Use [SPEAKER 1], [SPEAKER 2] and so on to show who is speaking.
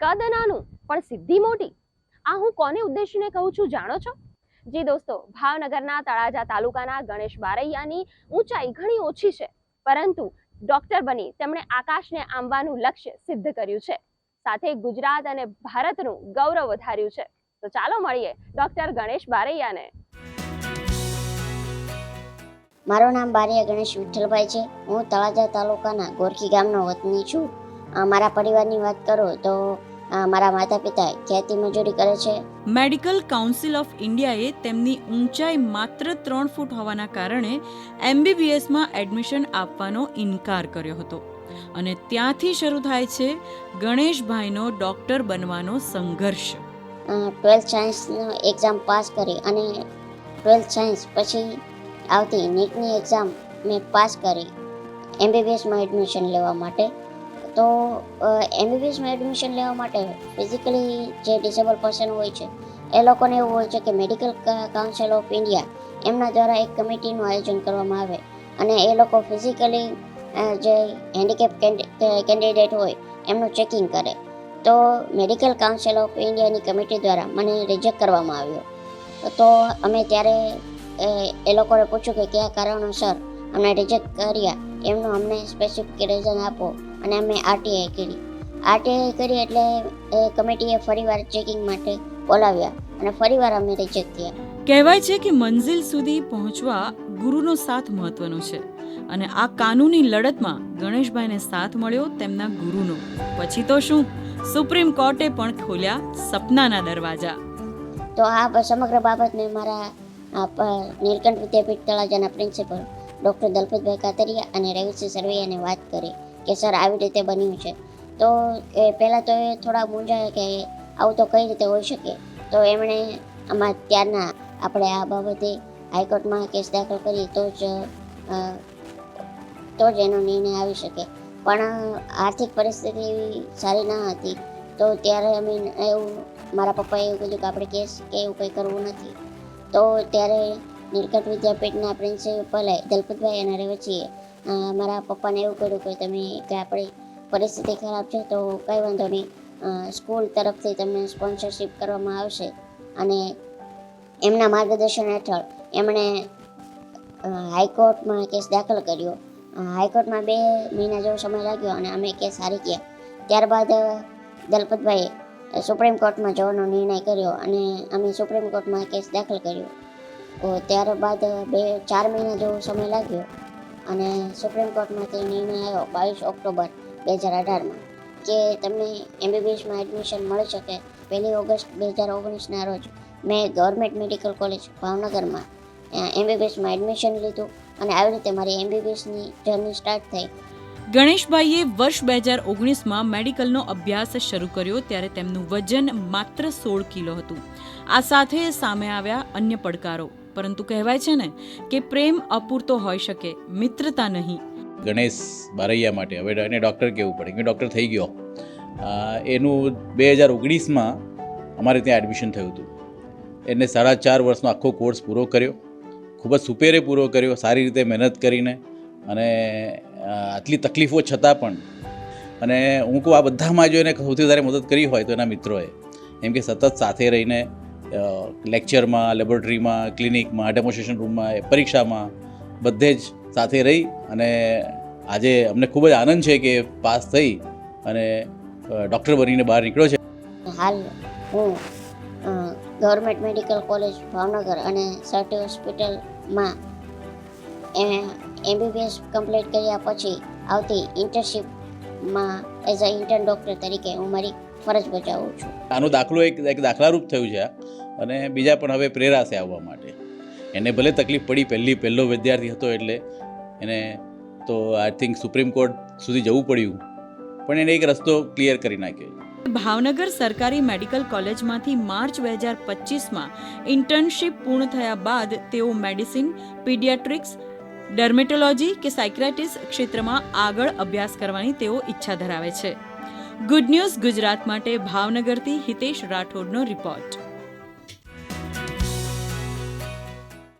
[SPEAKER 1] કદ નાનું પણ સિદ્ધિ મોટી. આ હું કોને ઉદ્દેશીને કહું છું, જાણો છો? જી દોસ્તો, ભાવનગરના તળાજા તાલુકાના ગણેશ બારૈયાની ઊંચાઈ ઘણી ઓછી છે, પરંતુ ડોક્ટર બની, તેમણે આકાશને આંબવાનું લક્ષ્ય સિદ્ધ કર્યું છે. સાથે ગુજરાત અને ભારતનું ગૌરવ વધાર્યું છે. તો ચાલો મળીએ ડોક્ટર ગણેશ બારૈયાને.
[SPEAKER 2] મારું નામ બારિયા ગણેશ વિઠ્ઠલભાઈ છે. હું તળાજા તાલુકાના ગોરખી ગામનો વતની છું. મારા પરિવારની વાત કરું તો મારા માતા પિતા ખેતી મજૂરી કરે છે.
[SPEAKER 3] મેડિકલ કાઉન્સિલ ઓફ ઇન્ડિયાએ તેમની ઊંચાઈ માત્ર ત્રણ ફૂટ હોવાના કારણે એમબીબીએસમાં એડમિશન આપવાનો ઇનકાર કર્યો હતો. અને ત્યાંથી શરૂ થાય છે ગણેશભાઈનો ડોક્ટર બનવાનો સંઘર્ષ.
[SPEAKER 2] ટ્વેલ્થ સાયન્સનો એક્ઝામ પાસ કરી અને ટ્વેલ્થ સાયન્સ પછી આવતી નીટની એક્ઝામ મેં પાસ કરી એમબીબીએસમાં એડમિશન લેવા માટે. તો એમબીબીએસમાં એડમિશન લેવા માટે ફિઝિકલી જે ડિસેબલ પર્સન હોય છે, એ લોકોને એવું હોય છે કે મેડિકલ કાઉન્સિલ ઓફ ઇન્ડિયા એમના દ્વારા એક કમિટીનું આયોજન કરવામાં આવે. અને એ લોકો ફિઝિકલી જે હેન્ડીકેપ કેન્ડિડેટ હોય, એમનું ચેકિંગ કરે. તો મેડિકલ કાઉન્સિલ ઓફ ઇન્ડિયાની કમિટી દ્વારા મને રિજેક્ટ કરવામાં આવ્યો. તો અમે ત્યારે એ લોકોને પૂછ્યું કે કયા કારણોસર અમને રિજેક્ટ કર્યા. એમનું અમને સ્પેસિફિક રીઝન આપો. અને અમે આરટીઆઈ કરી. આરટીઆઈ કરી એટલે એ કમિટીએ ફરીવાર ચેકિંગ માટે બોલાવ્યા અને ફરીવાર અમે રિજેક્ટ થયા.
[SPEAKER 3] કહેવાય છે કે મંઝિલ સુધી પહોંચવા ગુરુનો સાથ મહત્વનો છે અને આ કાનૂની લડતમાં ગણેશભાઈને સાથ મળ્યો તેમના ગુરુનો. પછી તો શું? સુપ્રીમ કોર્ટે પણ ખોલ્યા સપનાના દરવાજા.
[SPEAKER 2] તો આ સમગ્ર બાબતને મારા નીલકંઠ વિદ્યાપીઠ તળાજાના પ્રિન્સિપલ ડૉક્ટર દલપતભાઈ કાતરિયા અને રવિસિંહ સરવૈયાને વાત કરી. કે સર, આવી રીતે બન્યું છે. તો એ પહેલાં તો એ થોડા મૂંઝાયા કે આવું તો કઈ રીતે હોઈ શકે? તો એમણે આમાં ત્યારના આપણે આ બાબતે હાઈકોર્ટમાં કેસ દાખલ કરી તો જ તો જ એનો નિર્ણય આવી શકે. પણ આર્થિક પરિસ્થિતિ એવી સારી ન હતી. તો ત્યારે અમે એવું, મારા પપ્પાએ એવું કીધું કે આપણે કેસ કે એવું કંઈ કરવું નથી. તો ત્યારે નીલકંઠ વિદ્યાપીઠના પ્રિન્સિપલે દલપતભાઈ અને રેવચીએ મારા પપ્પાને એવું કર્યું કે તમે કે આપણી પરિસ્થિતિ ખરાબ છે તો કંઈ વાંધો નહીં. સ્કૂલ તરફથી તમને સ્પોન્સરશિપ કરવામાં આવશે અને એમના માર્ગદર્શન હેઠળ એમણે હાઈકોર્ટમાં કેસ દાખલ કર્યો. હાઈકોર્ટમાં બે મહિના જેવો સમય લાગ્યો અને અમે કેસ હારી ગયા. ત્યારબાદ દલપતભાઈએ સુપ્રીમ કોર્ટમાં જવાનો નિર્ણય કર્યો અને અમે સુપ્રીમ કોર્ટમાં કેસ દાખલ કર્યો. ત્યારબાદ બે, ચાર મહિના જેવો સમય લાગ્યો. અને સુપ્રીમ કોર્ટમાંથી નિર્ણય આવ્યો બાવીસ ઓક્ટોબર બે હજાર અઢારમાં કે તમને એમબીબીએસમાં એડમિશન મળી શકે. પહેલી ઓગસ્ટ બે હજાર ઓગણીસના રોજ મેં ગવર્મેન્ટ મેડિકલ કોલેજ ભાવનગરમાં એમબીબીએસમાં એડમિશન લીધું અને આવી રીતે મારી એમબીબીએસની જર્ની સ્ટાર્ટ થઈ.
[SPEAKER 3] ગણેશભાઈએ વર્ષ બે હજાર ઓગણીસમાં મેડિકલનો અભ્યાસ શરૂ કર્યો ત્યારે તેમનું વજન માત્ર સોળ કિલો હતું. આ સાથે સામે આવ્યા અન્ય પડકારો. પરંતુ કહેવાય છે ને કે પ્રેમ અપૂરતો હોઈ શકે, મિત્રતા નહીં.
[SPEAKER 4] ગણેશ બારૈયા માટે, હવે એને ડૉક્ટર કહેવું પડે, કે ડૉક્ટર થઈ ગયો. એનું બે હજાર ઓગણીસમાં અમારે ત્યાં એડમિશન થયું હતું. એને સાડા ચાર વર્ષનો આખો કોર્સ પૂરો કર્યો, ખૂબ જ સુપેરે પૂરો કર્યો, સારી રીતે મહેનત કરીને, અને આટલી તકલીફો છતાં પણ. અને હું કહું, આ બધામાં જો એને સૌથી વધારે મદદ કરી હોય તો એના મિત્રોએ. એમ કે સતત સાથે રહીને લેક્ચરમાં લેબોરેટરીમાં ક્લિનિકમાં ડેમોન્સ્ટ્રેશન રૂમમાં પરીક્ષામાં બધે જ સાથે રહી અને આજે અમને ખૂબ જ આનંદ છે કે પાસ થઈ અને ડૉક્ટર બનીને બહાર નીકળ્યો છે
[SPEAKER 2] હાલ હું ગવર્મેન્ટ મેડિકલ કોલેજ ભાવનગર અને સર્ટી હોસ્પિટલમાં એમબીબીએસ કમ્પ્લીટ કર્યા પછી આવતી ઇન્ટર્નશીપમાં એઝ અ ઇન્ટર્ન ડૉક્ટર તરીકે હું મારી ફરજ બજાવું છું
[SPEAKER 4] આનો દાખલો એક દાખલારૂપ થયું છે. અને બીજા પણ હવે પ્રેરાશે આવવા માટે. એને ભલે તકલીફ પડી, પહેલી, પહેલો વિદ્યાર્થી હતો એટલે એને તો આઈ થિંક સુપ્રીમ કોર્ટ સુધી જવું પડ્યું. પણ એને એક રસ્તો ક્લિયર કરી નાખ્યો.
[SPEAKER 3] ભાવનગર સરકારી મેડિકલ કોલેજમાંથી માર્ચ બે હજાર પચીસમાં ઇન્ટર્નશીપ પૂર્ણ થયા બાદ તેઓ મેડિસિન, પીડિયાટ્રિક્સ, ડર્મેટોલોજી કે સાયક્રેટિસ ક્ષેત્રમાં આગળ અભ્યાસ કરવાની તેઓ ઈચ્છા ધરાવે છે. ગુડ ન્યૂઝ ગુજરાત માટે ભાવનગરથી હિતેશ રાઠોડનો રિપોર્ટ